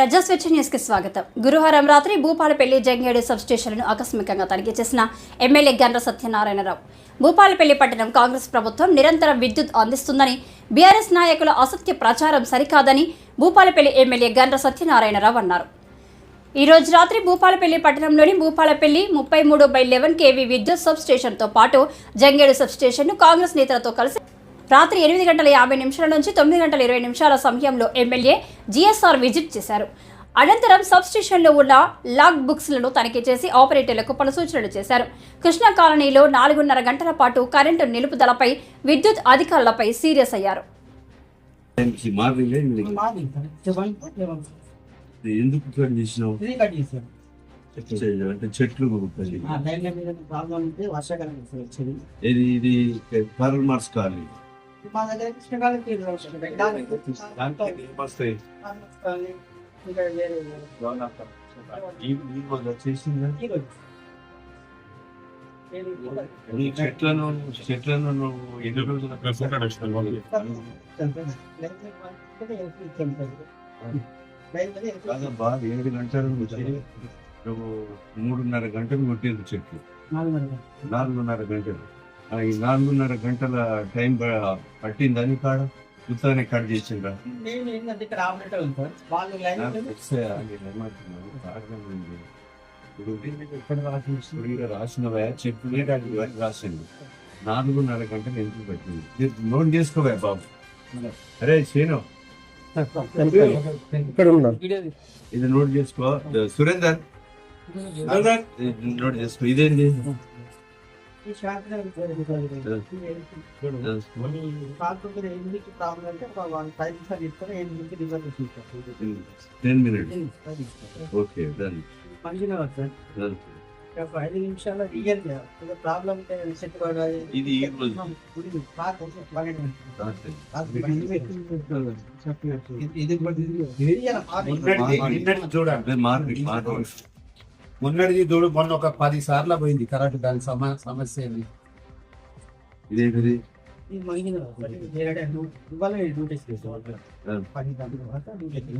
ప్రజాస్వచ్ఛ న్యూస్కి స్వాగతం. గురువారం రాత్రి భూపాలపల్లి జంగేడు సబ్స్టేషన్లను ఆకస్మికంగా తనిఖీ చేసిన ఎమ్మెల్యే గండ్ర సత్యనారాయణరావు. భూపాలపల్లి పట్టణం కాంగ్రెస్ ప్రభుత్వం నిరంతరం విద్యుత్ అందిస్తుందని బీఆర్ఎస్ నాయకుల అసత్య ప్రచారం సరికాదని భూపాలపల్లి ఎమ్మెల్యే గండ్ర సత్యనారాయణరావు అన్నారు. ఈ రోజు రాత్రి భూపాలపల్లి పట్టణంలోని భూపాలపల్లి ముప్పై మూడు బై లెవెన్ కేవీ విద్యుత్ సబ్ స్టేషన్తో పాటు జంగేడు సబ్ స్టేషన్ను కాంగ్రెస్ నేతలతో కలిసి రాత్రి ఎనిమిది గంటల యాభై నిమిషాల నుంచి తొమ్మిది గంటల ఇరవై నిమిషాల సమయంలో ఎమ్మెల్యే జీఎస్ఆర్ విజిట్ చేశారు. అనంతరం సబ్ స్టేషన్లో ఉన్న లాక్ బుక్స్లను తనిఖీ చేసి ఆపరేటర్లకు పలు సూచనలు చేశారు. కృష్ణా కాలనీలో నాలుగున్నర గంటల పాటు కరెంటు నిలుపుదలపై విద్యుత్ అధికారులపై సీరియస్ అయ్యారు. అంటే చెట్లు ఇది ఇది మా దగ్గర చెట్లను చెట్లను నువ్వు ఎలక్ట్రిక్ కాదబ్బా ఏడు గంటలు నువ్వు మూడున్నర గంటలు కొట్టేది చెట్లు. నాలుగున్నర గంటలు. ఈ నాలుగున్నర గంటల టైం పట్టిందని కాడ ఉత్తానే కట్ చేసిండ్రా. ఇప్పుడు రాసినవా? చెప్పులే రాసింది నాలుగున్నర గంటలు ఎందుకు పట్టింది ఇది నోట్ చేసుకోవా బాబు. అరే చేను ఇది నోట్ చేసుకో. సురేందర్. నోట్ చేసుకో. ఇదేంటి ఈ షార్ట్ ఎందుకు ప్రాబ్లం అంటే వన్ ఫైవ్ నిమిషాలు తీసుకొని ఎనిమిదికి రిజల్ట్ తీసుకుంటాం టెన్ మినిట్స్. Okay done. మంచిగా డన్. ఒక ఐదు నిమిషాల్లో రియల్ ప్రాబ్లం సెట్ ఇది రోజు. చూడండి. మార్కెట్ మార్కెట్ మొన్నటిది దూడు మొన్న ఒక పది సార్లు పోయింది. కరెంట్ దాని సమ సమస్య ఏంది? ఇదేంటిది?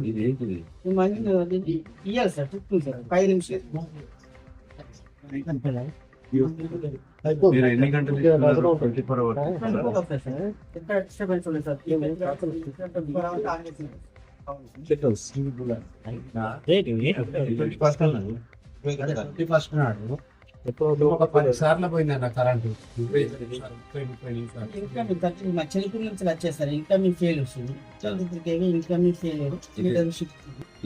ఇది ఏంటిది ఇయ్యాలి సార్ చుట్టూ సార్. ఐదు నిమిషాలు. మీరు ఎన్ని గంటలు ట్వంటీ ఫోర్ అవర్స్. ఎంత డిస్టర్బెన్స్ ఉంది సార్? ఫస్ట్ నాడు ఒక పది సార్లు పోయింది అన్న కరెంట్. నిమిషాలు. ఇంకా మీ చిలుకూరు నుంచి వచ్చేస్తారు. ఇంకా మీ ఫెయిల్ వస్తుంది. చంద్రకేవి ఇంకా మీ ఫెయిల్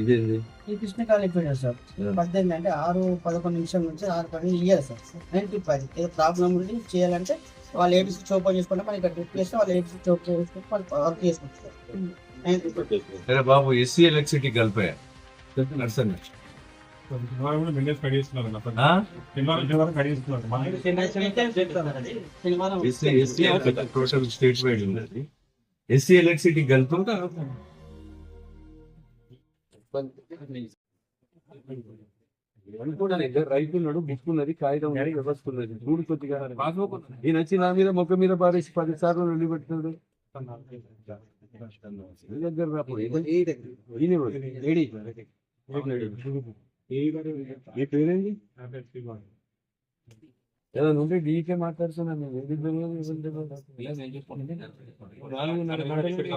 ఇదేంటి ఈ కృష్ణకాళి పోయినారు సార్. పద్దెనిమిది అంటే ఆరు పదకొండు నిమిషాల నుంచి ఆరు పది ఇయ్యాలి సార్. నైన్టీ పది ఏదో ప్రాబ్లం ఉండి చేయాలంటే వాళ్ళు ఏబీసీ ఓపెన్ చేసుకుంటే మనకి ఇక్కడ రిప్ చేస్తే వాళ్ళు ఏబీసీ ఓపెన్ చేసుకుంటే వాళ్ళు వర్క్ చేసుకుంటారు. బాబు ఎస్సీ ఎలక్ట్రిసిటీ కలిపాయా టోటల్ స్టేట్ వైడ్ ఉన్నది ఎస్సీ ఎలక్ట్రిసిటీ కలుపుతా అనుకున్నాను రైతు ఉన్నాడు బుక్ ఉన్నది కాగితం ఉన్నది వ్యవస్థ ఉన్నది చూడు కొద్దిగా ఈయన వచ్చి నా మీద మొక్క మీద పారేసి పది సార్లు నుండి పెట్టినాడు దగ్గర రాపు. ఈయన. మీ పేరేంటి ఏదైనా ఉంటే డీకే మాట్లాడుతున్నాను నేను ఎందుకు నాలుగున్నర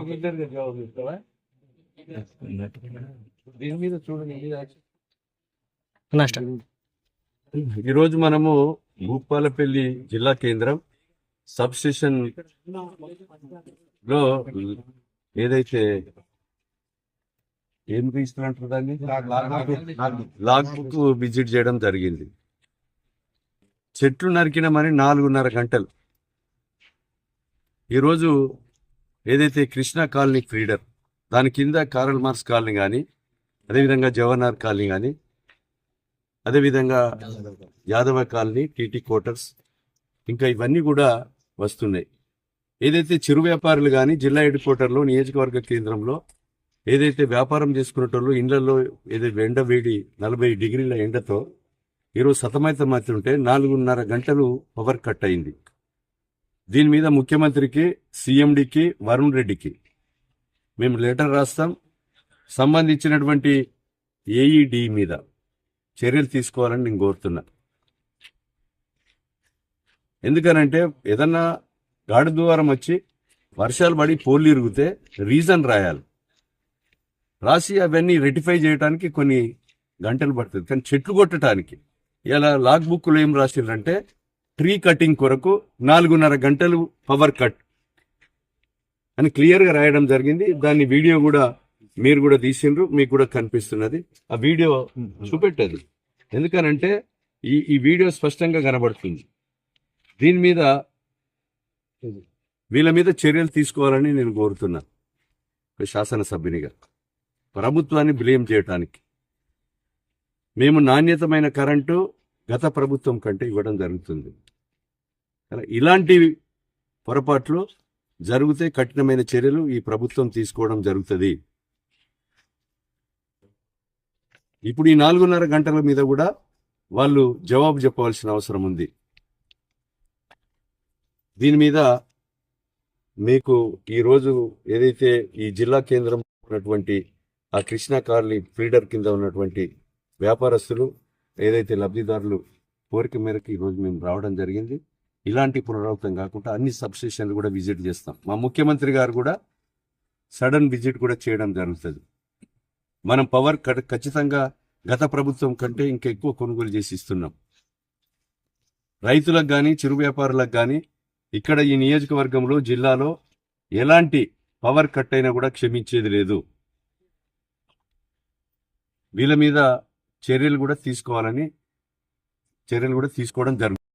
గంటలు జవాబు ఇస్తావా? దీని మీద చూడండి ఈరోజు మనము భూపాలపల్లి జిల్లా కేంద్రం సబ్ స్టేషన్లో ఏదైతే ఏం తీసుకున్నట్టు దాన్ని? లాగ్ బుక్ విజిట్ చేయడం జరిగింది. చెట్లు నరికినామని నాలుగున్నర గంటలు. ఈరోజు ఏదైతే కృష్ణా కాలనీ ఫ్రీడర్ దాని కింద కారల్ మార్క్స్ కాలనీ కానీ అదేవిధంగా జవహర్లాల్ కాలనీ కానీ అదేవిధంగా యాదవ కాలనీ టీటీ క్వార్టర్స్ ఇంకా ఇవన్నీ కూడా వస్తున్నాయి. ఏదైతే చిరు వ్యాపారులు కానీ జిల్లా హెడ్ క్వార్టర్లో నియోజకవర్గ కేంద్రంలో ఏదైతే వ్యాపారం చేసుకునేటోళ్ళు ఇండ్లలో ఏదైతే ఎండ వేడి నలభై డిగ్రీల ఎండతో ఈరోజు సతమతమవుతుంటే నాలుగున్నర గంటలు పవర్ కట్ అయింది. దీని మీద ముఖ్యమంత్రికి సీఎండికి వరుణ్ రెడ్డికి మేము లెటర్ రాస్తాం. సంబంధించినటువంటి ఏఈడి మీద చర్యలు తీసుకోవాలని నేను కోరుతున్నా. ఎందుకనంటే ఏదన్నా గాడి ద్వారం వచ్చి వర్షాలు పడి పోలు ఇరిగితే రీజన్ రాయాలి. రాసి అవన్నీ రెటిఫై చేయడానికి కొన్ని గంటలు పడుతుంది. కానీ చెట్లు కొట్టడానికి ఇలా లాగ్ బుక్లో ఏం రాసిండ్రంటే ట్రీ కటింగ్ కొరకు నాలుగున్నర గంటలు పవర్ కట్ అని క్లియర్గా రాయడం జరిగింది. దాన్ని వీడియో కూడా మీరు కూడా తీసిండ్రు మీకు కూడా కనిపిస్తున్నది. ఆ వీడియో చూపెట్టదు. ఎందుకనంటే ఈ ఈ వీడియో స్పష్టంగా కనబడుతుంది. దీని మీద వీళ్ళ మీద చర్యలు తీసుకోవాలని నేను కోరుతున్నాను శాసనసభ్యునిగా. ప్రభుత్వాన్ని బ్లేమ్ చేయటానికి. మేము నాణ్యతమైన కరెంటు గత ప్రభుత్వం కంటే ఇవ్వడం జరుగుతుంది. ఇలాంటి పొరపాట్లు జరిగితే కఠినమైన చర్యలు ఈ ప్రభుత్వం తీసుకోవడం జరుగుతుంది. ఇప్పుడు ఈ నాలుగున్నర గంటల మీద కూడా వాళ్ళు జవాబు చెప్పవలసిన అవసరం ఉంది. దీని మీద మీకు ఈరోజు ఏదైతే ఈ జిల్లా కేంద్రం ఉన్నటువంటి ఆ కృష్ణా కార్లీ ఫ్రీడర్ కింద ఉన్నటువంటి వ్యాపారస్తులు ఏదైతే లబ్ధిదారులు కోరిక మేరకు ఈరోజు మేము రావడం జరిగింది. ఇలాంటి పునరావృతం కాకుండా అన్ని సబ్స్టేషన్లు కూడా విజిట్ చేస్తాం. మా ముఖ్యమంత్రి గారు కూడా సడన్ విజిట్ కూడా చేయడం జరుగుతుంది. మనం పవర్ కట్- ఖచ్చితంగా గత ప్రభుత్వం కంటే ఇంకా ఎక్కువ కొనుగోలు చేసి ఇస్తున్నాం. రైతులకు కానీ చిరు వ్యాపారులకు కానీ ఇక్కడ ఈ నియోజకవర్గంలో జిల్లాలో ఎలాంటి పవర్ కట్ అయినా కూడా క్షమించేది లేదు. వీళ్ళ మీద చర్యలు కూడా తీసుకోవాలని చర్యలు కూడా తీసుకోవడం జరుగుతుంది.